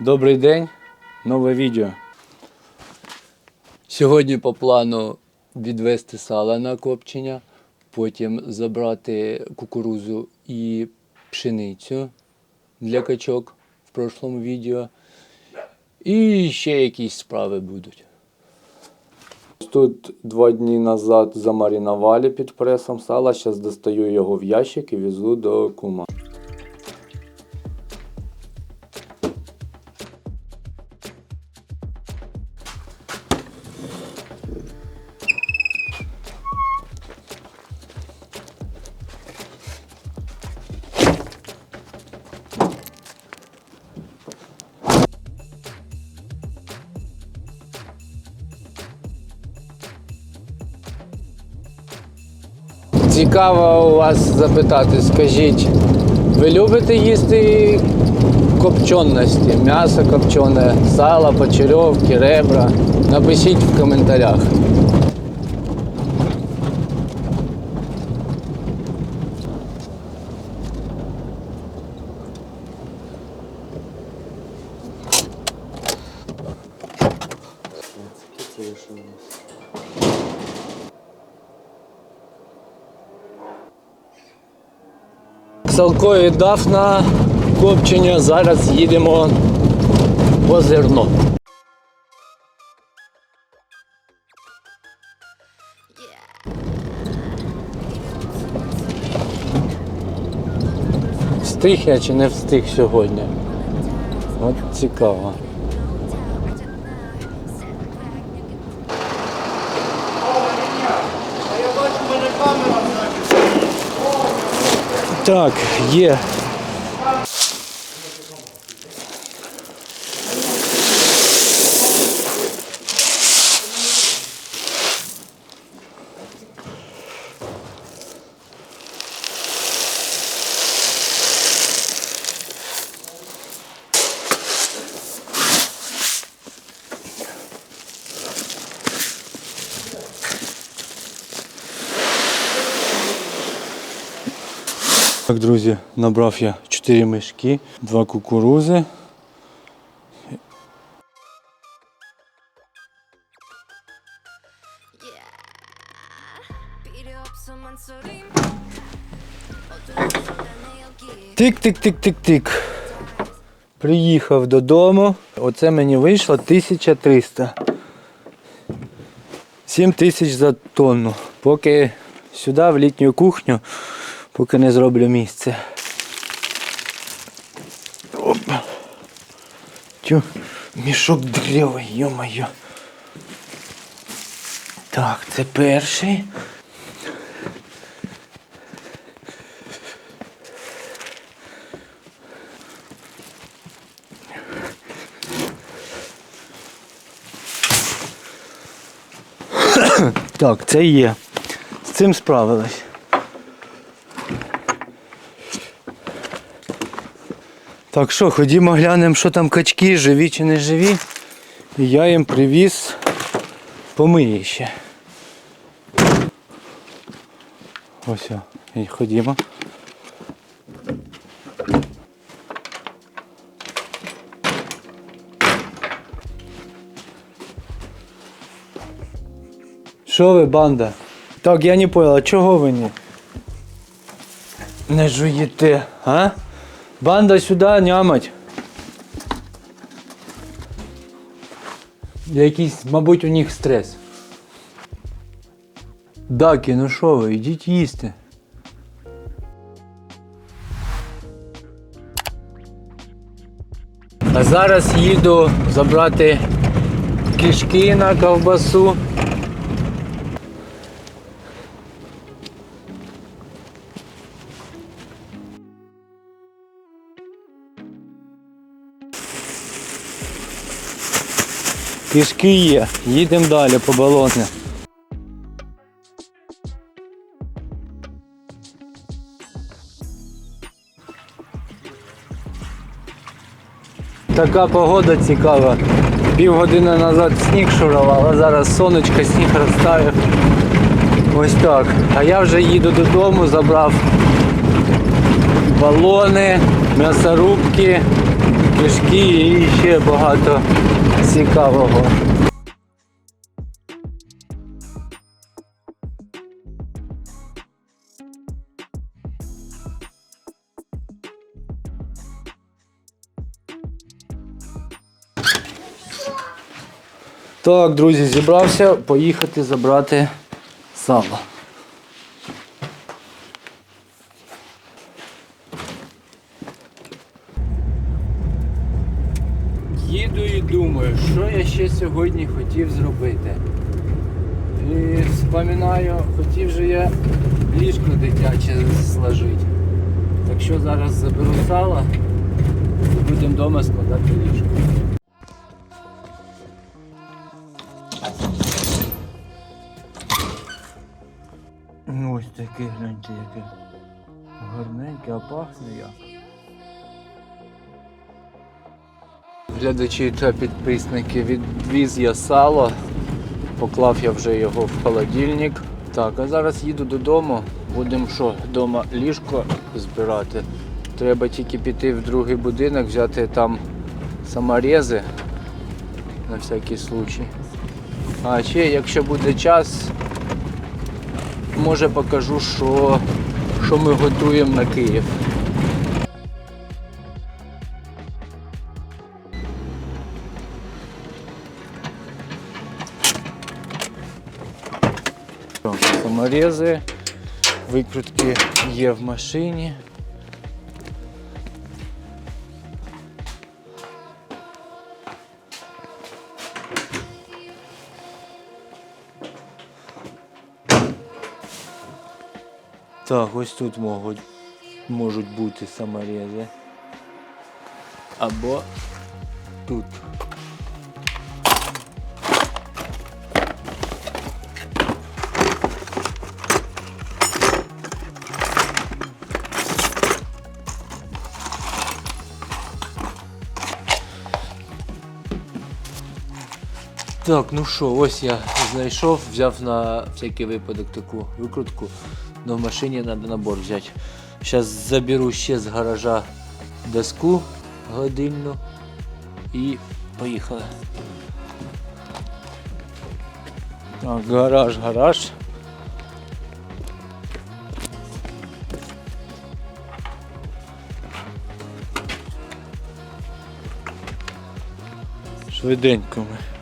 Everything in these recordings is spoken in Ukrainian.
Добрий день, нове відео. Сьогодні по плану відвести сало на копчення, потім забрати кукурузу і пшеницю для качок в прошлому відео. І ще якісь справи будуть. Тут два дні назад замаринували під пресом сала, зараз достаю його в ящик і везу до кума. Цікаво у вас запитати, скажіть, ви любите їсти копченості, м'ясо копчене, сало, почерьовки, ребра? Напишіть в коментарях. Салкою дав на копчення, зараз їдемо по зерно. Встиг я чи не встиг сьогодні? От цікаво. Так, є. Так, друзі, набрав я 4 мішки, 2 кукурузи. Тик-тик-тик-тик-тик. Приїхав додому. Оце мені вийшло 1300. 7 тисяч за тонну. Поки сюди, в літню кухню, поки не зроблю місце. Оп. Тю, мішок дерева, йо-моє. Так, це перший. Так, це є. З цим справилась. Так що, ходімо глянемо, що там качки, живі чи не живі. І я їм привіз помище. Ось, і ходімо. Що ви, банда? Так, я не понял, а чого ви не? Не жуєте, а? Банда сюди нямать. Якийсь, мабуть, у них стрес. Даки, ну що ви, йдіть їсти. А зараз їду забрати кишки на ковбасу. Кишки є, їдемо далі по болотне. Така погода цікава. Півгодини назад сніг шурував, а зараз сонечко сніг розтаяв. Ось так. А я вже їду додому, забрав балони, м'ясорубки, книжки і ще багато цікавого. Так, друзі, зібрався поїхати забрати сало. Їду і думаю, що я ще сьогодні хотів зробити. І вспоминаю, хотів же я ліжко дитяче сложити. Так що зараз заберу сало і будемо вдома складати ліжко. Ось таке, гляньте, яке гарненьке, а пахне як. Глядачі та підписники, відвіз я сало, поклав я вже його в холодильник. Так, а зараз їду додому, будемо що, вдома ліжко збирати. Треба тільки піти в другий будинок, взяти там саморези на всякий случай. А ще, якщо буде час, може покажу, що, що ми готуємо на Київ. Так, Саморези, викрутки є в машині. Так, ось тут можуть, можуть бути саморези. Або тут. Так, ну що, ось я знайшов, взяв на всякий випадок таку викрутку, але в машині треба набор взяти. Зараз заберу ще з гаража доску гладильну і поїхали. Так, гараж, гараж. Швиденько ми.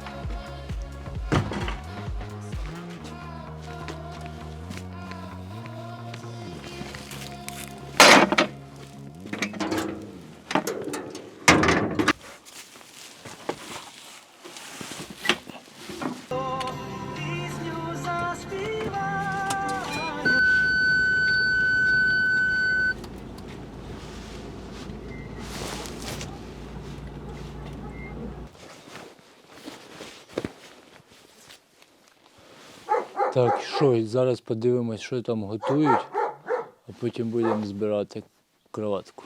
Так, що, зараз подивимось, що там готують, а потім будемо збирати кроватку.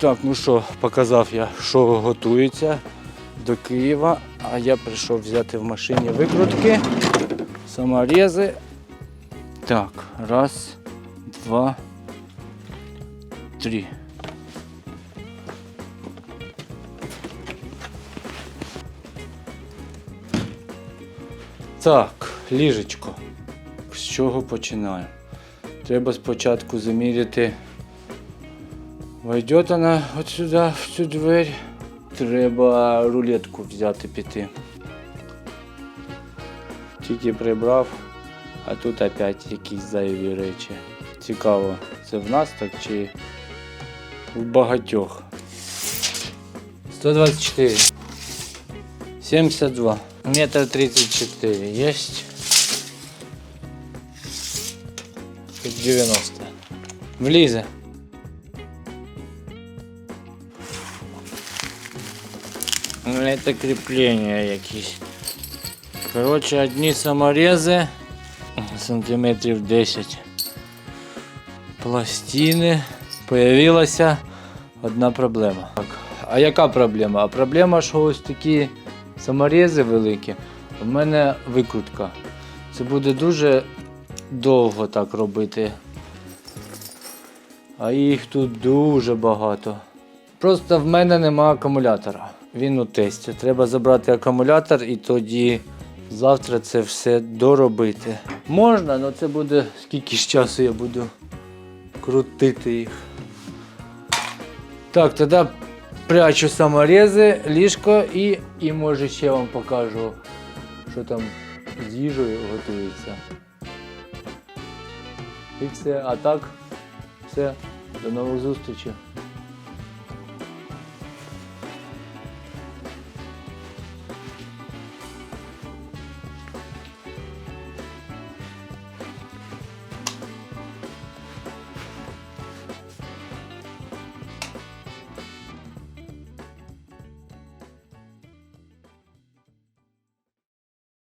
Так, ну що, показав я, що готується до Києва, а я прийшов взяти в машині викрутки, саморези. Так, раз, два, три. Так, ліжечко. З чого починаємо? Треба спочатку заміряти. Войдет вона от сюди, в цю двері. Треба рулетку взяти піти. Тільки прибрав, а тут опять якісь зайві речі. Цікаво, це в нас так чи в багатьох. 124. 72. Метр 34 есть. Тут 90. Влізе. Ну, это крепления якісь. Короче, одні саморези сантиметрів 10. Пластини. Появилася одна проблема. Так. А яка проблема? А проблема, що ось такі саморези великі, у мене викрутка. Це буде дуже довго так робити. А їх тут дуже багато. Просто в мене нема акумулятора. Він у тесті. Треба забрати акумулятор і тоді завтра це все доробити. Можна, але це буде скільки ж часу я буду крутити їх. Так, тоді прячу саморези, ліжко і, і може ще вам покажу, що там з їжею готується. І все, а так, все, до нових зустрічей.